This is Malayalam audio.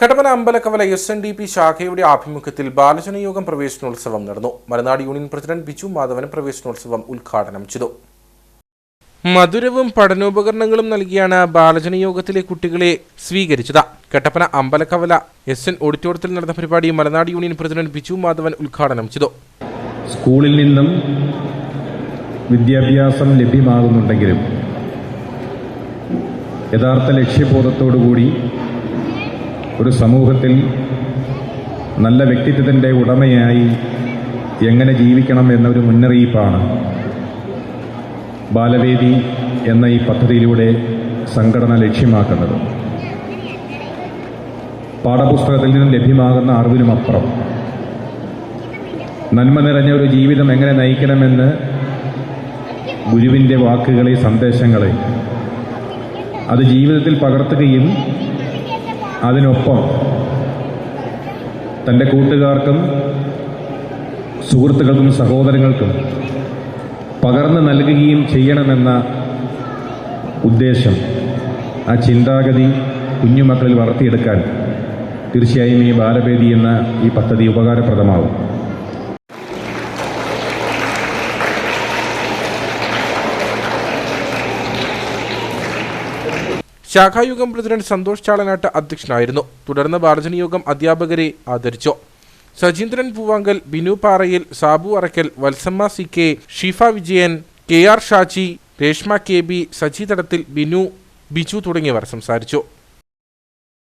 Kattappana Ambalakkavala S N D P ശാഖയുടെ ആഭിമുഖ്യത്തിൽ ബാലജനയോഗം പ്രവേശനോത്സവം നടന്നു. മലനാട് യൂണിയൻ പ്രസിഡന്റ് ബിജു മാധവൻ പ്രവേശനോത്സവം ഉദ്ഘാടനം ചെയ്തു. മധുരവും പഠനോപകരണങ്ങളും നൽകിയാണ് ബാലജനയോഗത്തിലെ കുട്ടികളെ സ്വീകരിച്ചത്. കട്ടപ്പന അമ്പലക്കവല എസ് എൻ ഓഡിറ്റോറിയത്തിൽ നടന്ന പരിപാടി മലനാട് യൂണിയൻ പ്രസിഡന്റ് ബിജു മാധവൻ ഉദ്ഘാടനം ചെയ്തു. സ്കൂളിൽ നിന്നും വിദ്യാഭ്യാസം ലഭ്യമാകുന്നുണ്ടെങ്കിലും യഥാർത്ഥ ലക്ഷ്യബോധത്തോടുകൂടി ഒരു സമൂഹത്തിൽ നല്ല വ്യക്തിത്വത്തിന്റെ ഉടമയായി എങ്ങനെ ജീവിക്കണം എന്നൊരു മുന്നറിയിപ്പാണ് ബാലവേദി എന്ന ഈ പദ്ധതിയിലൂടെ സംഘടന ലക്ഷ്യമാക്കുന്നത്. പാഠപുസ്തകത്തിൽ നിന്നും ലഭ്യമാകുന്ന അറിവിനുമപ്പുറം നന്മ നിറഞ്ഞ ഒരു ജീവിതം എങ്ങനെ നയിക്കണമെന്ന് ഗുരുവിന്റെ വാക്കുകളെ സന്ദേശങ്ങളെ അത് ജീവിതത്തിൽ പകർത്തുകയും അതിനൊപ്പം തന്റെ കൂട്ടുകാർക്കും സുഹൃത്തുക്കൾക്കും സഹോദരങ്ങൾക്കും പകർന്നു നൽകുകയും ചെയ്യണമെന്ന ഉദ്ദേശം ആ ചിന്താഗതി കുഞ്ഞുമക്കളിൽ വളർത്തിയെടുക്കാൻ തീർച്ചയായും ഈ ബാലവേദി എന്ന ഈ പദ്ധതി ഉപകാരപ്രദമാവും. ശാഖായുഗം പ്രസിഡന്റ് സന്തോഷ് ചാളനാട്ട് അധ്യക്ഷനായിരുന്നു. തുടർന്ന് ബാലജനയോഗം അധ്യാപകരെ ആദരിച്ചു. Sajeendran Poovankal Binu Parayil Sabu Arakkal Valsamma C K Shifa Vijayan K R Shaji Reshma K B Saji Thadathil Binu Biju തുടങ്ങിയവർ സംസാരിച്ചു.